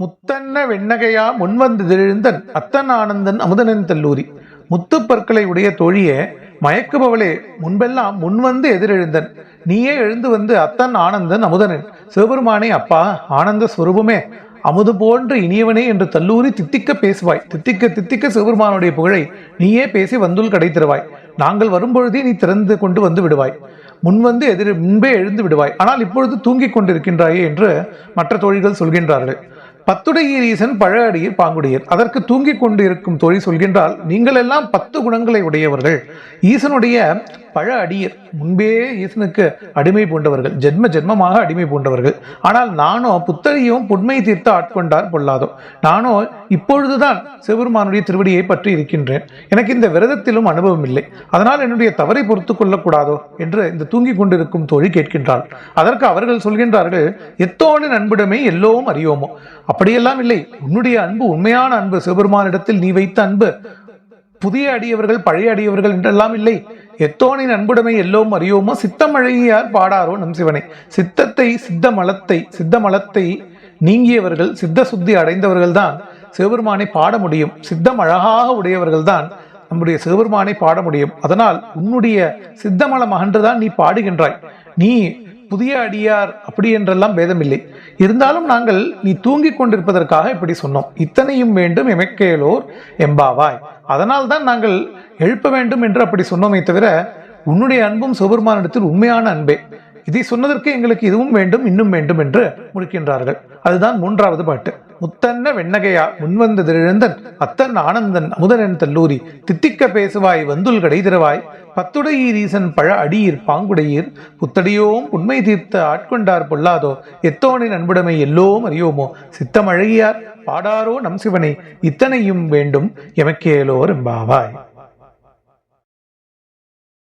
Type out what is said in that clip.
முத்தன்ன வெண்ணகையா முன்வந்து திழுந்தன் அத்தன் ஆனந்தன் அமுதனன் தல்லூரி. முத்துப்பற்களை உடைய தோழியே மயக்குபவளே முன்பெல்லாம் முன்வந்து எதிரெழுந்தன். நீயே எழுந்து வந்து அத்தன் ஆனந்தன் அமுதனன். சிவபெருமானே அப்பா ஆனந்த ஸ்வரூபமே அமுது போன்று இனியவனே என்று தல்லூரி தித்திக்க பேசுவாய். தித்திக்க தித்திக்க சிவபெருமானுடைய புகழை நீயே பேசி வந்துள் கடை தருவாய். நாங்கள் வரும்பொழுதே நீ திறந்து கொண்டு வந்து விடுவாய். முன்வந்து எதிர் முன்பே எழுந்து விடுவாய். ஆனால் இப்பொழுது தூங்கிக் கொண்டிருக்கின்றாயே என்று மற்ற தோழிகள் சொல்கின்றார்கள். பத்துடைய ஈசன் பழ பாங்குடையர். அதற்கு தூங்கிக் கொண்டு இருக்கும் தோழி சொல்கின்றால் நீங்கள் எல்லாம் பத்து குணங்களை உடையவர்கள். ஈசனுடைய பழ அடியர். முன்பே ஈசனுக்கு அடிமை பூண்டவர்கள் ஜென்ம ஜென்மமாக அடிமை பூண்டவர்கள். ஆனால் நானோ புத்தகையும் புண்மை தீர்த்து ஆட்கொண்டார் பொல்லாதோ? நானோ இப்பொழுதுதான் சிவபெருமானுடைய திருவடியை பற்றி இருக்கின்றேன். எனக்கு இந்த விரதத்திலும் அனுபவம் இல்லை. அதனால் என்னுடைய தவறை பொறுத்து கொள்ளக்கூடாதோ? என்று இந்த தூங்கிக் கொண்டிருக்கும் தோழி கேட்கின்றாள். அதற்கு அவர்கள் சொல்கின்றார்கள் எத்தோடு நண்புடமே எல்லோரும் அறியோமோ? அப்படியெல்லாம் இல்லை. உன்னுடைய அன்பு உண்மையான அன்பு சிவபெருமானிடத்தில் நீ வைத்த அன்பு. புதிய அடியவர்கள் பழைய அடியவர்கள் என்றெல்லாம் இல்லை. எத்தோனின் அன்புடைமை எல்லோம் அறியோமோ சித்தமழகியார் பாடாரோ நம் சிவனை. சித்தத்தை சித்தமலத்தை சித்தமலத்தை நீங்கியவர்கள் சித்த சுத்தி அடைந்தவர்கள் தான் சிவபெருமானை பாட முடியும். சித்தம் அழகாக உடையவர்கள் தான் நம்முடைய சிவபெருமானை பாட முடியும். அதனால் உன்னுடைய சித்தமலம் அகன்றுதான் நீ பாடுகின்றாய். நீ புதிய அடியார் அப்படி என்றெல்லாம் பேதமில்லை. இருந்தாலும் நாங்கள் நீ தூங்கிக் கொண்டிருப்பதற்காக இப்படி சொன்னோம். இத்தனையும் வேண்டும் எமக்கேலோர் எம்பாவாய். அதனால் தான் நாங்கள் எழுப்ப வேண்டும் என்று அப்படி சொன்னோமே தவிர உன்னுடைய அன்பும் சிவபெருமானிடத்தில் உண்மையான அன்பே. இதை சொன்னதற்கு எங்களுக்கு இதுவும் வேண்டும் இன்னும் வேண்டும் என்று முடிக்கின்றார்கள் அதுதான் மூன்றாவது பாட்டு. முத்தன்ன வெண்ணகையா முன்வந்த திழந்தன் அத்தன் ஆனந்தன் அமுதனன் தல்லூரி தித்திக்க பேசுவாய் வந்துல் கடை திறவாய் பத்துடையீர் ஈசன் பழ அடியீர் பாங்குடையீர் புத்தடியோம் உண்மை தீர்த்த ஆட்கொண்டார் பொல்லாதோ எத்தோனின் அன்புடைமை எல்லோம் அறியோமோ சித்தமழகியார் பாடாரோ நம் சிவனை இத்தனையும் வேண்டும் எமக்கேலோர் எம்பாவாய்.